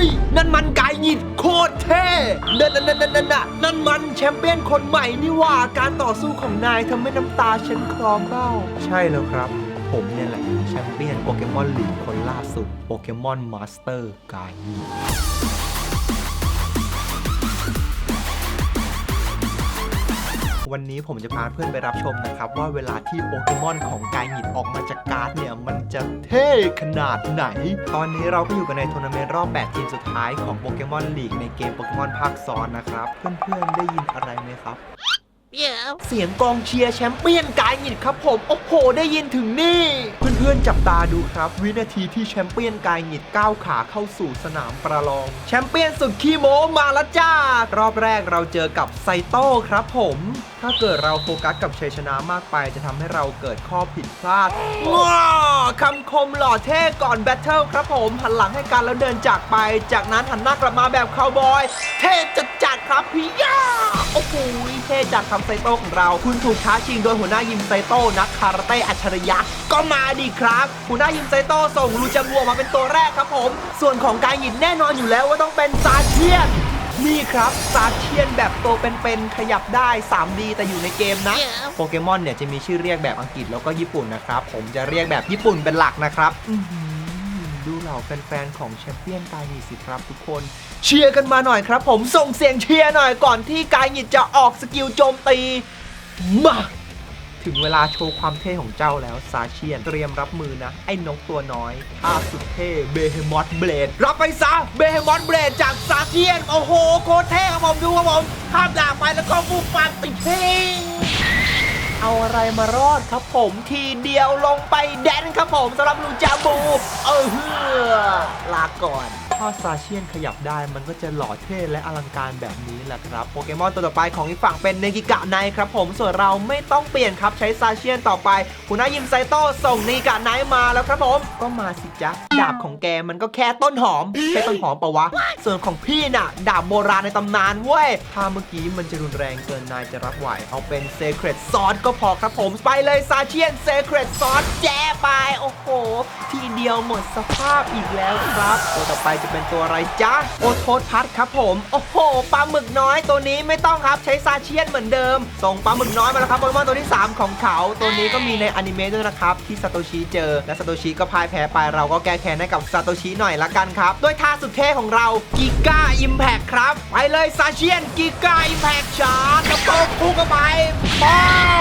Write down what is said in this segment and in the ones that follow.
้ยนั่นมันไก่หงิดโคตรเท่นั่นนั่นนั่นนั่นนั่นมันแชมเปี้ยนคนใหม่นี่ว่าการต่อสู้ของนายทำให้น้ำตาฉันคลอเบ้า ใช่แล้วครับ ผมเนี่ยแหละแชมเปี้ยนโปเกมอนลีกคนล่าสุดโปเกมอนมาสเตอร์ไก่หงิด วันนี้ผมจะพาเพื่อนไปรับชมนะครับ ว่าเวลาที่โปเกมอนของกายหงิดออกมาจากการ์ดเนี่ย มันจะเท่ขนาดไหน ตอนนี้เราก็อยู่กันในทัวร์นาเมนต์รอบ 8 ทีมสุดท้ายของโปเกมอนลีกในเกมโปเกมอนภาคซ้อนนะครับ เพื่อนๆได้ยินอะไรไหมครับ เสียงกองเชียร์แชมเปี้ยนกายหงิดครับผม โอ้โห ได้ยินถึงนี่ เพื่อนๆ จับตาดูครับ วินาทีที่แชมเปี้ยนกายหงิดก้าวขาเข้าสู่สนามประลอง แชมเปี้ยนสุดขี้โม้มาแล้วจ้า รอบแรกเราเจอกับไซโต้ครับผม ถ้าเกิดเราโฟกัสกับชัยชนะมากไป จะทำให้เราเกิดข้อผิดพลาดว้าคำคมหล่อเท่ก่อนแบทเทิลครับผมหันหลังให้กันแล้วเดินจากไป จากนั้นหันหน้ากลับมาแบบคาวบอย เท่จัดจัดครับพี่ย่า โอ้โหเท่จากคำไซโต้ของเรา คุณถูกท้าชิงโดยหัวหน้ายิมไซโต้นักคาราเต้อัจฉริยะ ก็มาดีครับ หัวหน้ายิมไซโต้ส่งลูจาบัวมาเป็นตัวแรกครับผม ส่วนของการหยินแน่นอนอยู่แล้วว่าต้องเป็นซาเทียนนี่ครับซาเทียนแบบตัวเป็นๆขยับได้ 3D แต่อยู่ในเกมนะ Yeah. โปเกมอนเนี่ยจะมีชื่อเรียกแบบอังกฤษแล้วก็ญี่ปุ่นนะครับ ผมจะเรียกแบบญี่ปุ่นเป็นหลักนะครับอื้อหือ ดูเหล่าแฟนๆของแชมเปี้ยนกายหงิดสิครับทุกคน เชียร์กันมาหน่อยครับ ผมส่งเสียงเชียร์หน่อยก่อนที่กายหงิดจะออกสกิลโจมตีมาถึงเวลาโชว์ความเท่ของเจ้าแล้วซาเชียนเตรียมรับมือนะ ไอ้นกตัวน้อยท่าสุดเท่เบเฮมอ t เบลดรับไปซะเบเฮมอ t เบลดจากซาเชียน โอ้โห โคตรเท่ครับผมดูครับผมข้ามดาบไปแล้วก็ฟูฟันติดเท่ เอาอะไรมารอดครับผมทีเดียวลงไปแดนครับผมสำหรับลูจาบู เออเฮือลาก่อน ถ้าซาเชียนขยับได้มันก็จะหล่อเท่และอลังการแบบนี้แหละครับ โปเกมอนตัวต่อไปของอีกฝั่งเป็นเนกิกะไนครับผมส่วนเราไม่ต้องเปลี่ยนครับใช้ซาเชียนต่อไปคุณนายิมไซโต้ส่งเนกิกะไนมาแล้วครับผมก็มาสิจ๊ะดาบของแกมันก็แค่ต้นหอมแค่ต้นหอมปะวะ ส่วนของพี่น่ะ ดาบโบราณในตำนานเว้ยถ้าเมื่อกี้มันจะรุนแรงเกินนายจะรับไหวเอาเป็นเซ c ร e t ซอสก็พอครับผมไปเลยซาเชียนเซ c ร e t ซอสแจ้ไปโอ้โห ทีเดียวหมดสภาพอีกแล้วครับตัวต่อไปจะเป็นตัวอะไรจ๊ะโอโทสพัทครับผม โอ้โหปลาหมึกน้อยตัวนี้ไม่ต้องครับใช้ซาเชียนเหมือนเดิม ส่งปลาหมึกน้อยมาแล้วครับโปเกมอนตัวที่ 3 ของเขา ตัวนี้ก็มีในอนิเมะด้วยนะครับ ที่ซาโตชิเจอ และซาโตชิก็พ่ายแพ้ไปเราก็แก้แค้นให้กับซาโตชิหน่อยละกันครับด้วยท่าสุดเท่ของเรากิก้าอิมแพคครับไปเลยซาเชียนกิก้าอิมแพคชาร์จกระโปงพุ่งเข้าไปป้อ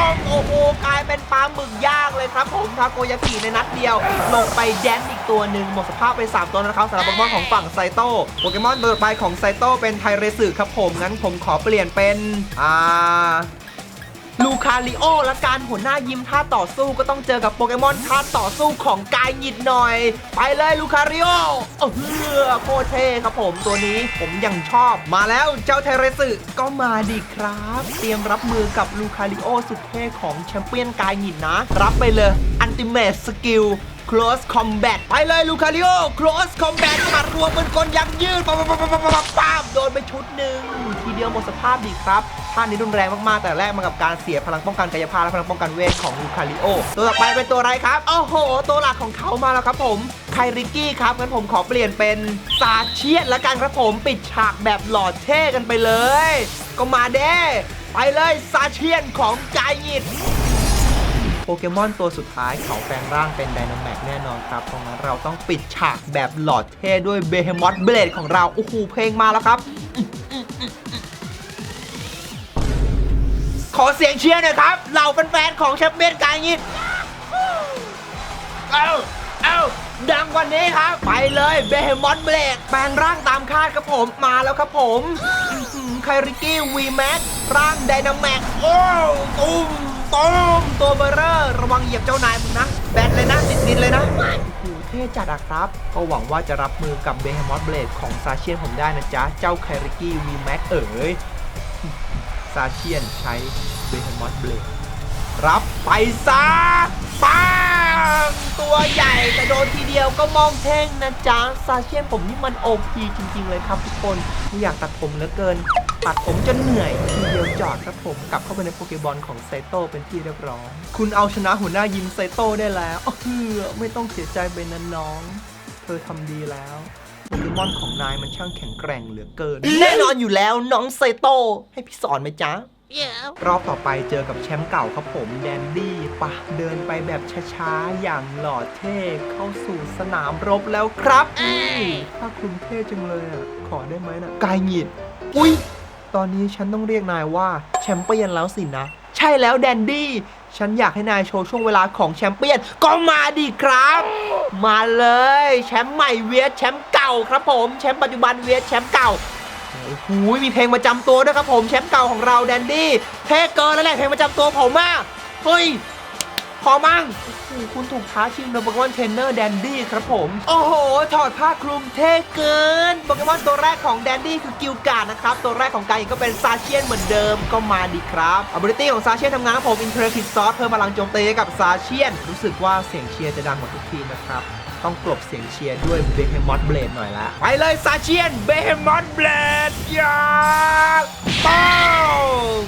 งโอ้โหกลายเป็นปลาหมึกย่างเลยครับผมทาโกยากิในนัดเดียวลงไปแดนอีก ตัวหนึ่งหมดสภาพไป 3 ตัวนะครับสำหรับโปเกมอนของฝั่งไซโต้โปเกมอนตัวต่อไปของไซโต้เป็นไทเรสึครับผม งั้นผมขอเปลี่ยนเป็น อ่าลูคาริโอและกันหัวหน้ายิมท่าต่อสู้ก็ต้องเจอกับโปเกมอนท่าต่อสู้ของกายหยิดหน่อย ไปเลยลูคาริโอเออโคเท่ครับผมตัวนี้ผมยังชอบ มาแล้วเจ้าเทเรสึก็มาดีครับ เตรียมรับมือกับลูคาริโอสุดเท่ของแชมเปี้ยนกายหยิดนะ รับไปเลยอันติเม e สกิล close combat ไปเลยลูคาริโอ close combat หมัดรัวเป็นกลยักยืดปั๊บปั๊บปั๊บปั๊บปั๊บโดนไปชุดหนึ่งทีเดียวหมดสภาพดีครับท่านี้รุนแรงมาก ๆ แต่แรกมากับการเสียพลังป้องกันกายภาพและพลังป้องกันเวทของลูคาริโอ ตัวต่อไปเป็นตัวอะไรครับ โอ้โห ตัวหลักของเขามาแล้วครับผมไคริกกี้ครับงั้นผมขอเปลี่ยนเป็นซาเชียนละกันครับผมปิดฉากแบบหล่อเท่กันไปเลย ก็มาเด้ไปเลยซาเชียนของกายหยิด ปเกมอนตัวสุดท้ายเขาแปลงร่างเป็นไดนาแมกแน่นอนครับเพราะงั้นเราต้องปิดฉากแบบหลอดเท่ด้วยเบ e มอ t เบลดของเรา โอ้โห เพลงมาแล้วครับ ขอเสียงเชียร์หน่อยครับ เหล่าแฟนๆของแชมเปี้ยนกายยินเอ้าเอ้าดังกว่านี้ครับ ไปเลยเบ e มอ t เบลดแปลงร่างตามคาดครับผมมาแล้วครับผมอื้อหือไคริกี้วีแม็กร่างไดนาแมกโอ้ตุ้ม ต้มตัวเบอร์เรอร์ระวังเหยียบเจ้านายมึงนะ แบนเลยนะติดดินเลยนะโอ้โหเท่จัดอะครับ ก็หวังว่าจะรับมือกับเบฮมอสเบลดของซาเชียนผมได้นะจ๊ะ เจ้าไคริกี้วีแม็กเอ๋ยซาเชียนใช้เบฮมอสเบลดรับไปซะไป งตัวใหญ่แต่โดนทีเดียวก็มองเท่งนะจ๊ะซาเชียนผมนี่มันโอพีจริง ๆ เลยครับทุกคนไม่อยากตัดผมเหลือเกิน ตัดผมจนเหนื่อยทีเดียวจอดครับผมกลับเข้าไปในโปเกบอลของไซโต้เป็นที่เรียบร้อยคุณเอาชนะหัวหน้ายิมไซโต้ได้แล้วอ้าวเฮือไม่ต้องเสียใจไปนั้นน้อง เธอทำดีแล้วโปเกมอนของนายมันช่างแข็งแกร่งเหลือเกิน แน่นอนอยู่แล้วน้องไซโตให้พี่สอนไหมจ๊ะ รอบต่อไปเจอกับแชมป์เก่าครับผม แดนดี้ปะเดินไปแบบช้าๆ อย่างหล่อเท่เข้าสู่สนามรบแล้วครับอุ้ย ถ้าคลุมเท่จังเลยอะ ขอได้ไหมนะกายหงิด อุ้ยตอนนี้ฉันต้องเรียกนายว่าแชมเปี้ยนแล้วสินะ ใช่แล้วแดนดี้ ฉันอยากให้นายโชว์ช่วงเวลาของแชมเปี้ยน ก็มาดิครับ มาเลย แชมป์ใหม่เวียดแชมป์เก่าครับผม แชมป์ปัจจุบันเวียดแชมป์เก่า โอ้โหมีเพลงประจำตัวด้วยครับผมแชมป์เก่าของเราแดนดี้เท่เกินแล้วแหละเพลงประจำตัวผมอะเฮ้ยขอมั่งคุณถูกท้าชิงโดยโปเกมอนเทรนเนอร์แดนดี้ครับผม โอ้โห ถอดผ้าคลุมเท่เกินโปเกมอนตัวแรกของแดนดี้คือกิลการ์ดนะครับ ตัวแรกของกายก็เป็นซาเชียนเหมือนเดิมก็มาดีครับอับริตี้ของซาเชียนทำงานครับผมอินเทอร์คิดซอสเพิ่มพลังโจมตีกับซาเชียน รู้สึกว่าเสียงเชียร์จะดังกว่าทุกทีนะครับ ต้องกลบเสียงเชียร์ด้วยเบเฮมอ t เบลดหน่อยละไปเลยซาเชียนเบเฮมอ t เบลด ยาป้อง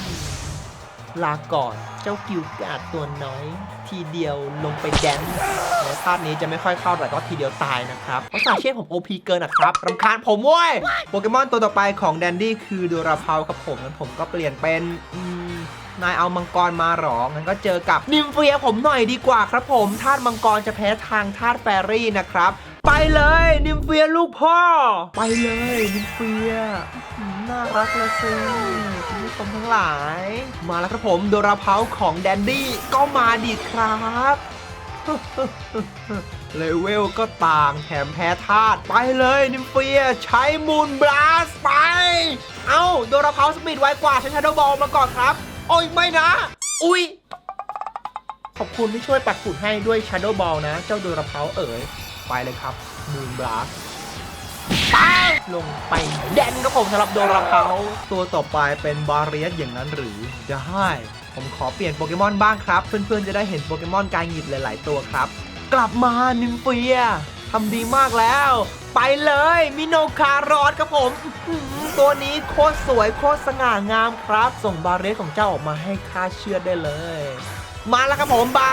ลาก่อนเจ้ากิวกาดตัวน้อย ทีเดียวลงไปแดนซ์ในภาพนี้จะไม่ค่อยเข้าแต่ก็ทีเดียวตายนะครับเพราะซาเชียนผม OP เกินนะครับรำคาญผมเว้ยโปเกมอนตัวต่อไปของแดนดี้คือดูราเพาครับผมงั้นผมก็เปลี่ยนเป็นนายเอามังกรมาหรองั้นก็เจอกับนิมเฟียผมหน่อยดีกว่าครับผมธาตุมังกรจะแพ้ทางธาตุแฟรี่นะครับ ไปเลยนิมเฟียลูกพ่อ ไปเลยนิมเฟียน่ารักละสิคุณผู้ชมทั้งหลาย มาแล้วครับผมโดราเพาของแดนดี้ก็มาดีครับเลเวลก็ต่างแถมแพ้ธาตุไปเลยนิมเฟียใช้มูนบลัสไป เอ้าโดราเพาสปีดไวกว่าใช้ชาโดบอลมาก่อนครับ โอ้ยไม่นะ อุ้ยขอบคุณที่ช่วยปัดฝุ่นให้ด้วยชาโดบอลนะ เจ้าโดราเพาเอ๋ย ไปเลยครับมูนบลัสลงไปแดนครับผมสำหรับโดราเพาตัวต่อไปเป็นบาเรียสอย่างนั้นหรือจะให้ผมขอเปลี่ยนโปเกมอนบ้างครับ เพื่อนๆจะได้เห็นโปเกมอนกายหยิบหลาย ๆ ตัวครับ กลับมานิมเฟียทำดีมากแล้ว ไปเลยมิโนคารอสครับผม ตัวนี้โคตรสวยโคตรสง่างามครับ ส่งบาเรสของเจ้าออกมาให้ข้าเชื่อได้เลย มาแล้วครับผมบา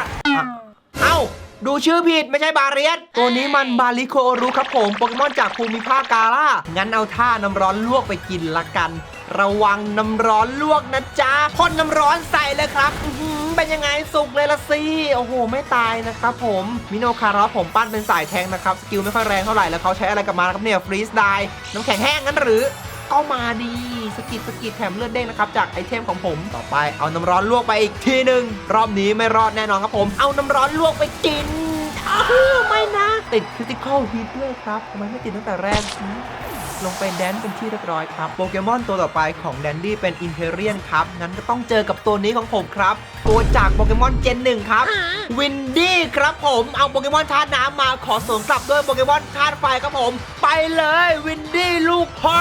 เอ้า ดูชื่อผิดไม่ใช่บาเรียสตัวนี้มันบาลิโคโอรุครับผมโปเกมอนจากภูมิภาคกาล่า งั้นเอาท่าน้ำร้อนลวกไปกินละกัน ระวังน้ำร้อนลวกนะจ๊ะพ่นน้ำร้อนใส่เลยครับอื้อหือเป็นยังไงสุกเลยละสิ โอ้โห ไม่ตายนะครับผม มิโนคารอสผมปั้นเป็นสายแทงนะครับ สกิลไม่ค่อยแรงเท่าไหร่แล้วเขาใช้อะไรกับมาครับเนี่ยฟรีสไดน้ำแข็งแห้งงั้นหรือ ก็มาดีสกิดสกิดแถมเลือดเด้งนะครับจากไอเทมของผมต่อไปเอาน้ำร้อนลวกไปอีกทีหนึ่งรอบนี้ไม่รอดแน่นอนครับผม เอาน้ำร้อนลวกไปกินอ้าวไม่นะ ติดคริติคอลฮิตด้วยครับทำไมไม่ติดตั้งแต่แรก ลงไปแดนเป็นที่เรียบร้อยครับโปเกมอนตัวต่อไปของแดนดี้เป็นอินเทเรียนครับงั้นก็ต้องเจอกับตัวนี้ของผมครับ ตัวจากโปเกมอนเจนหนึ่งครับวินดี้ครับผมเอาโปเกมอนธาตุน้ำมาขอสวมกลับด้วยโปเกมอนธาตุไฟครับผม ไปเลยวินดี้ลูกพ่อ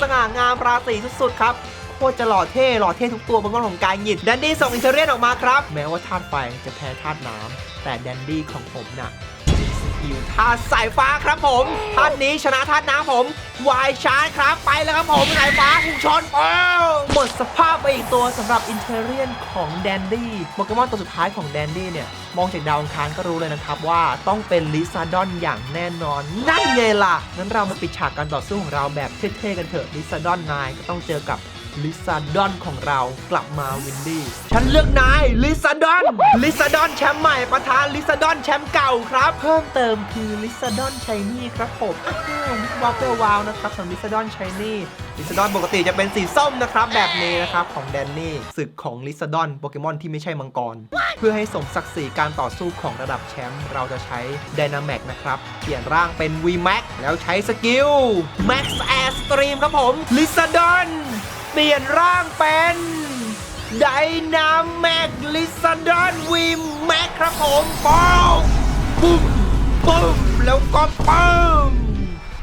สง่างามราศีสุดๆครับโคตรจะหล่อเท่หล่อเท่ทุกตัวบนก้อนของกายหยิดแดนดี้ส่งอินเทอร์เรียนออกมาครับ แม้ว่าธาตุไฟจะแพ้ธาตุน้ำแต่แดนดี้ของผมน่ะมี สกิลธาสายฟ้าครับผมธาตุนี้ชนะธาตุน้ำผมวายชาร์ครับไปแล้วครับผมสายฟ้าพุ่งชนอ้าหมดสภาพไปอีกตัวสำหรับอินเทอร์เรียนของแดนดี้โปเกมอนตัวสุดท้ายของแดนดี้เนี่ย มองจากดาวอังคารก็รู้เลยนะครับว่าต้องเป็นลิซาดอนอย่างแน่นอน นั่นไงล่ะนั้นเรามาปิดฉากการต่อสู้ของเราแบบเท่ๆกันเถอะลิซาดอนนายก็ต้องเจอกับ ลิซาดอนของเรากลับมาวินดี้ ฉันเลือกนายลิซาดอนลิซาดอนแชมป์ใหม่ประธานลิซาดอนแชมป์เก่าครับ เพิ่มเติมคือลิซาดอนชัยนี่ครับผมอ้าววิวาวเปวาวนะครับสำหรับลิซาดอนชัยนี่ลิซาดอนปกติจะเป็นสีส้มนะครับ แบบนี้นะครับของแดนนี่ศึกของลิซาดอนโปเกมอนที่ไม่ใช่มังกร เพื่อให้สมศักดิ์ศรีการต่อสู้ของระดับแชมป์เราจะใช้ Dynamax นะครับเปลี่ยนร่างเป็น VMAX แล้วใช้สกิล Max Air Stream ครับผมลิซาดอนเปลี่ยนร่างเป็น Dynamax ลิซาดอน VMAX ครับผมป้องปุ๊บปุ๊บแล้วก็ปึ้ม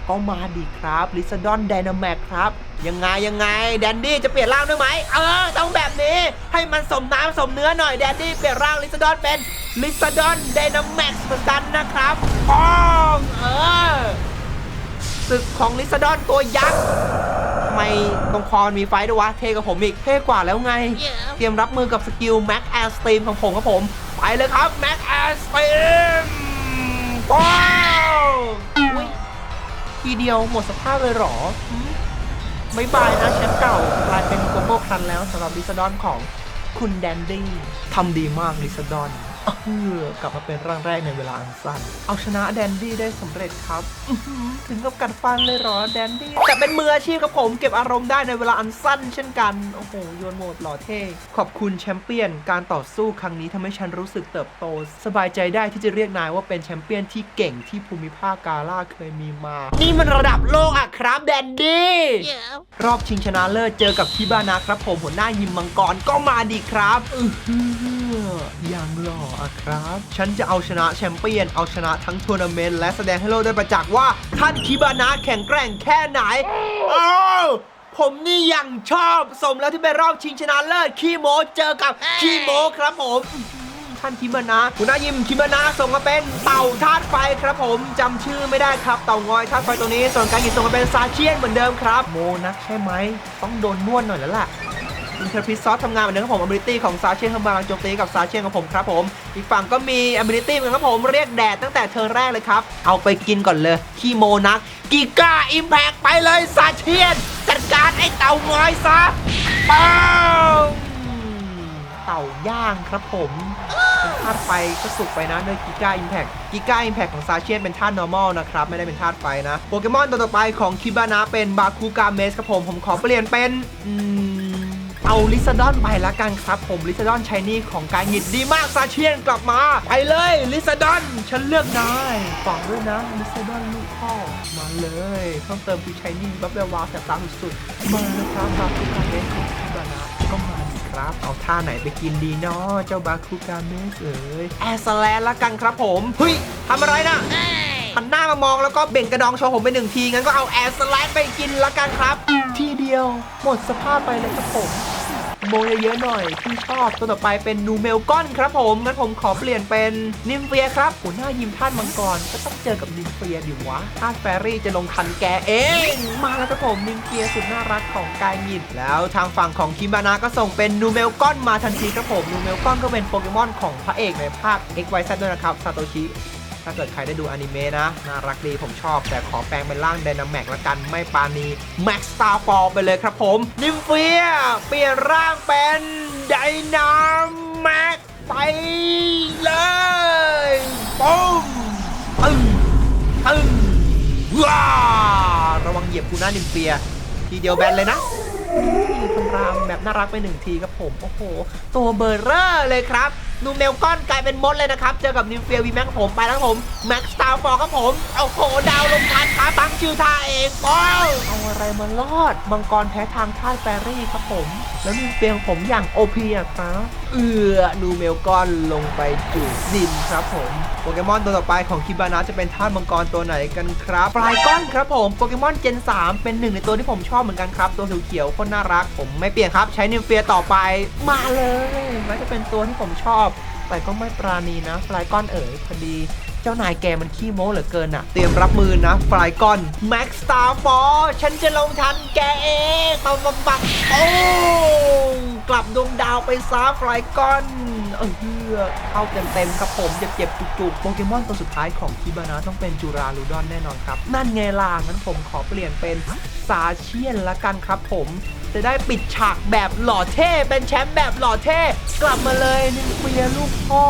ก็มาดีครับลิซาดอนไดนาแมกครับ ยังไงยังไงแดนดี้จะเปลี่ยนร่างด้วยไหมเออ ต้องแบบนี้ให้มันสมน้ำสมเนื้อหน่อยแดนดี้เปลี่ยนร่างลิซาดอนเป็นลิซาดอนไดนาแมกเหมือนกันนะครับป้องเออศึกของลิซาดอนตัวยักษ์ ไมตรงคอมันมีไฟด้วยวะ เท่กับผมอีก เท่กว่าแล้วไง เตรียมรับมือกับสกิลแม็กแอร์สตรีมของผมครับผม ไปเลยครับแม็กแอร์สตรีมว้าวอุ๊ยทีเดียวหมดสภาพเลยเหรอหืมบายบายนะแชมป์เก่ากลายเป็นโกโก้คันแล้วสำหรับลิซาดอนของคุณแดนดี้ทำดีมากลิซาดอนเออ กลับมาเป็นร่างแรกในเวลาอันสั้น เอาชนะแดนดี้ได้สำเร็จครับอื้อหือถึงกับกัดฟันเลยเหรอแดนดี้ แต่เป็นมืออาชีพครับผมเก็บอารมณ์ได้ในเวลาอันสั้น เช่นกัน โอ้โหโยนโหมดหล่อเท่ ขอบคุณแชมเปี้ยน การต่อสู้ครั้งนี้ทำให้ฉันรู้สึกเติบโต สบายใจได้ที่จะเรียกนายว่าเป็นแชมเปี้ยนที่เก่งที่ภูมิภาคกาล่าเคยมีมา นี่มันระดับโลกอะครับแดนดี้รอบชิงชนะเลิศเจอกับคิบานะครับผมหัวหน้ายิมมังกรก็มาดีครับอื ออย่างหล่ออะครับ ฉันจะเอาชนะแชมเปี้ยน เอาชนะทั้งทัวร์นาเมนต์และแสดงให้โลกได้ประจักษ์ว่าท่านคิบานะแข็งแกร่งแค่ไหนอ้าวผมนี่ยังชอบสมแล้วที่ไปรอบชิงชนะเลิศคีโมเจอกับคีโมครับผมท่านคิบานะหัวหน้ายิมคิบานะส่งมาเป็นเต่าธาตุไฟครับผมจำชื่อไม่ได้ครับ เต่างอยธาตุไฟตัวนี้ ส่วนการกินส่งมาเป็นซาเชียนเหมือนเดิมครับ โมนักใช่ไหมต้องโดนนวดหน่อยแล้วล่ะ อินเทอร์พิซซอสทำงานเหมือนเดิมครับผม ability ของซาเช่นทำงานโจมตีกับซาเช่นของผมครับผมอีกฝั่งก็มี ability เหมือนครับผมเรียกแดดตั้งแต่เทอร์แรกเลยครับ เอาไปกินก่อนเลยขี้โมนักกิก้าอิมแพกไปเลยซาเชียนจัดการไอ้เต่างอยซะปังเต่าย่างครับผมเป็นธาตุไฟก็สุกไปนะด้วยกิก้าอิมแพกกิก้าอิมแพกของซาเชียนเป็นธาตุ normal นะครับ ไม่ได้เป็นธาตุไฟนะ โปเกมอนตัวต่อไปของคิบานะเป็นบาคูกาเมสครับผม ผมขอเปลี่ยนเป็น อืม เอาลิซาดอนไปละกันครับ ผมลิซาดอนชายนี่ของการหงิดดีมากซาเชียนกลับมา ไปเลยลิซาดอนฉันเลือกนายฝากด้วยนะลิซาดอนลูกพ่อมาเลยเพิ่มเติมคือชายนี่บัฟเบลวาแสบตาสุดๆมาเลยครับบาคูกาเมสของคิบานะก็มาดีครับ เอาท่าไหนไปกินดีเนาะเจ้าบาคูกาเมสเอ๋ยแอสแลนละกันครับผมเฮ้ยทำอะไรนะหันหน้ามามองแล้วก็เบ่งกระดองโชว์ผมไปหนึ่งทีงั้นก็เอาแอร์สไลด์ไปกินละกันครับ ทีเดียวหมดสภาพไปเลยครับผม โมเยอะๆหน่อยที่ชอบตัวต่อไปเป็นนูเมลก้อนครับผมงั้นผมขอเปลี่ยนเป็นนิมเฟียครับหัวหน้ายิมท่านมังกรก็ต้องเจอกับนิมเฟียดิวะท่าแฟรี่จะลงทันแกเอง มาแล้วครับผมนิมเฟียสุดน่ารักของกายมิดแล้วทางฝั่งของคิมบานาก็ส่งเป็นนูเมลก้อนมาทันทีครับผมนูเมลก้อนก็เป็นโปเกมอนของพระเอกในภาค X Y Z ด้วยนะครับซาโตชิ ถ้าเกิดใครได้ดูอนิเมะนะ น่ารักดีผมชอบ แต่ขอแปลงเป็นร่างไดนาแม็กละกันไม่ปานีแม็กสตาร์ฟอลไปเลยครับผมนิมเฟียเปลี่ยนร่างเป็นไดนาแม็กไปเลยปุ้มตึ้งตึ้งว้าระวังเหยียบกูนะนิมเฟียทีเดียวแบนเลยนะ นี่คำรามแบบน่ารักไปหนึ่งทีครับผม โอ้โห ตัวเบอร์เรอร์เลยครับนูเมลก้อนกลายเป็นมดเลยนะครับ เจอกับนิวเฟียวีแม็กผมไปแล้วครับผมแม็กสตาร์ฟอร์ครับผม โอ้โห ดาวลงทันครับตั้งชื่อท่าเองป้าวเอาอะไรมารอดมังกรแพ้ทางท่าแฟรี่ครับผม แล้วนิวเฟียของผมอย่างโอพีอะครับเอือนูเมลก้อนลงไปจูบดินครับผมโปเกมอนตัวต่อไปของคิบานะจะเป็นท่าสมังกรตัวไหนกันครับปลายก้อนครับผมโปเกมอนเจน 3 เป็นหนึ่งในตัวที่ผมชอบเหมือนกันครับ ตัวเขียวๆคนน่ารักผมไม่เปลี่ยนครับใช้นิวเฟียต่อไปมาเลยแม้จะเป็นตัวที่ผมชอบ แต่ก็ไม่ปราณีนะฟลายก้อนเอ๋ยพอดีเจ้านายแกมันขี้โม้เหลือเกินอะเตรียมรับมือนะฟลายก้อนแม็กสตาร์ฟอร์ฉันจะลงทันแกเองปังปังปังโอ้กลับดวงดาวไปซาฟลายก้อนเออเข้าเต็มๆครับผมเจ็บๆจุกๆโปเกมอนตัวสุดท้ายของคิบานะต้องเป็นจูราลูดอนแน่นอนครับ นั่นไงล่ะงั้นผมขอเปลี่ยนเป็นซาเชียนละกันครับผม จะได้ปิดฉากแบบหล่อเท่ เป็นแชมป์แบบหล่อเท่ กลับมาเลยนินเฟียลูกพ่อ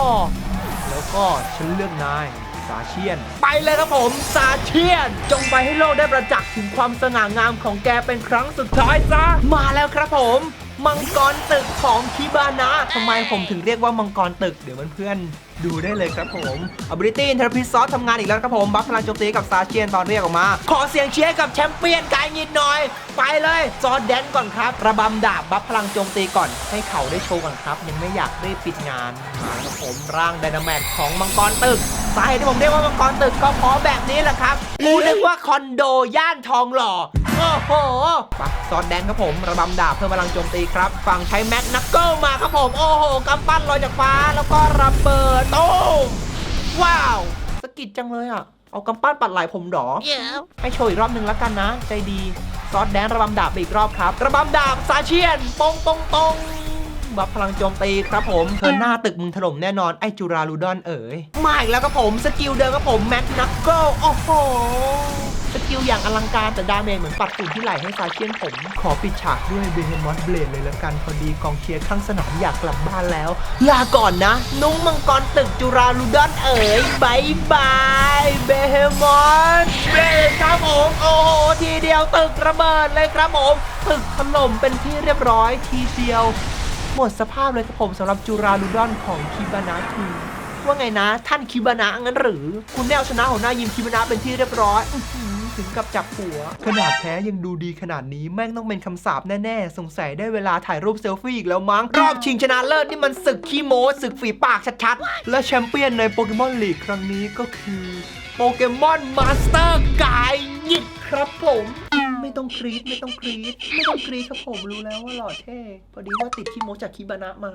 แล้วก็ฉันเลือกนายซาเชียน ไปเลยครับผมซาเชียน จงไปให้โลกได้ประจักษ์ถึงความสง่างามของแกเป็นครั้งสุดท้ายซะมาแล้วครับผม มังกรตึกของคิบานะทำไมผมถึงเรียกว่ามังกรตึกเดี๋ยวเพื่อนๆดูได้เลยครับผม ability i n t e r p r e t Sauce ทำงานอีกแล้วครับผม บัฟพลังโจมตีกับซาเชียนตอนเรียกออกมา ขอเสียงเชียร์กับแชมเปี้ยนกายยินหน่อย ไปเลยจอร์แดนก่อนครับ ระบำดาบบัฟพลังโจมตีก่อน ให้เขาได้โชว์ก่อนครับ ยังไม่อยากรีบปิดงานมาครับผมร่างไดนาแมกของมังกรตึกสาเหตุที่ผมเรียกว่ามังกรตึกก็เพราะแบบนี้แหละครับกูนึกว่าคอนโดย่านทองหล่อ โอ้โหไปซอดแดนครับผม ระบำดาบเพิ่มพลังโจมตีครับ ฝั่งใช้แม็กนักเกิลมาครับผม โอ้โหกำปั้นลอยจากฟ้าแล้วก็ระเบิดโต้มว้าวสะกิดจังเลยอะ เอากำปั้นปัดไหล่ผมเหรอให้โชว์อีกรอบหนึ่งแล้วกันนะ ใจดีซอสแดนระบำดาบไปอีกรอบครับ ระบำดาบซาเชียนปงปงปงบัฟพลังโจมตีครับผมเธอหน้าตึกมึงถล่มแน่นอนไอจูราลูดอนเอ๋ยมาอีกแล้วครับผมสกิลเดิมครับผมแม็กนักเกิลโอ้โห สกิลอย่างอลังการแต่ดาเมจเหมือนปัดฝุ่นที่ไหลให้ซาเชียนผม ขอปิดฉากด้วยเบเฮมอสเบลดเลยละกันพอดีกองเชียร์ข้างสนามอยากกลับบ้านแล้ว ลาก่อนนะ นุ้งมังกรตึกจุราลูดอนเอ๋ยบายบายเบเฮมอสเบลดครับผมโอ้โหทีเดียวตึกระเบิดเลยครับผมตึกถล่มเป็นที่เรียบร้อยทีเดียว หมดสภาพเลยครับผมสำหรับจูราลูดอนของคิบานะทูว่าไงนะ ท่านคิบานะงั้นหรือ คุณแนวชนะของหน้ายิมคิบานะเป็นที่เรียบร้อย ถึงกับจับหัว ขนาดแพ้ยังดูดีขนาดนี้แม่งต้องเป็นคำสาปแน่ๆ สงสัยได้เวลาถ่ายรูปเซลฟี่อีกแล้วมั้ง รอบชิงชนะเลิศนี่มันศึกขี้โม้ศึกฝีปากชัดๆ และแชมเปี้ยนในโปเกมอนลีกครั้งนี้ก็คือโปเกมอนมาสเตอร์กายหยิบ ครับผม ไม่ต้องกรี๊ดไม่ต้องกรี๊ดไม่ต้องกรี๊ดครับผมรู้แล้วว่าหล่อเท่พอดีว่าติดขี้โมจากคิบานะมา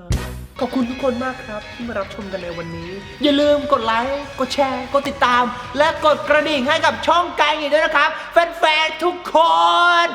ขอบคุณทุกคนมากครับที่มารับชมกันในวันนี้ อย่าลืมกดไลค์กดแชร์ กดติดตาม และกดกระดิ่งให้กับช่องไกลด้วยนะครับ แฟนๆทุกคน